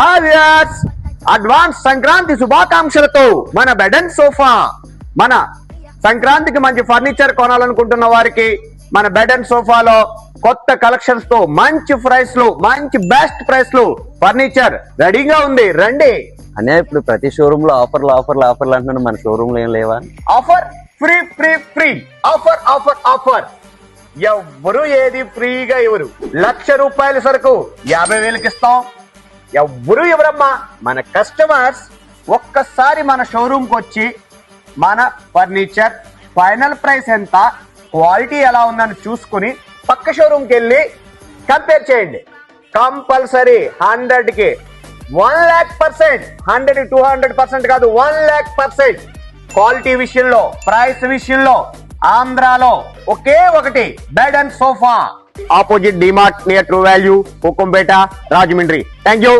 హావియర్స్ advance Sankranti శుభాకాంక్షలతో మన bed and sofa మన సంక్రాంతికి మంచి ఫర్నిచర్ కొనాలనుకుంటున్న వారికి మన బెడ్ అండ్ సోఫాలో కొత్త కలెక్షన్స్తో మంచి ప్రైస్లో మంచి బెస్ట్ ప్రైస్లో ఫర్నిచర్ రెడీగా ఉంది. రండి. అనే ఇప్పుడు ప్రతి షోరూమ్లో ఆఫర్లు ఆఫర్లు ఆఫర్లు అంటున్నాడు మన షోరూమ్లో ఏం లేవా? Offer free free free offer offer offer ఎవ్వరు ఏది ఫ్రీగా ఇవ్వరు. లక్ష రూపాయల సరుకు యాభై వేలకి ఇస్తాం. ఎవ్వరు ఇవ్వరమ్మా. మన కస్టమర్స్ ఒక్కసారి మన షోరూమ్కి వచ్చి మన ఫర్నిచర్ ఫైనల్ ప్రైస్ ఎంత క్వాలిటీ ఎలా ఉందని చూసుకుని పక్క షోరూమ్కి వెళ్ళి కంపేర్ చేయండి. కంపల్సరీ హండ్రెడ్కి one lakh percent hundred two hundred percent కాదు వన్ ల్యాక్ పర్సెంట్ క్వాలిటీ విషయంలో ప్రైస్ విషయంలో ఆంధ్రాలో ఒకే ఒకటి bed and sofa opposite DMart near True Value Kukumpeta Rajahmundry. Thank you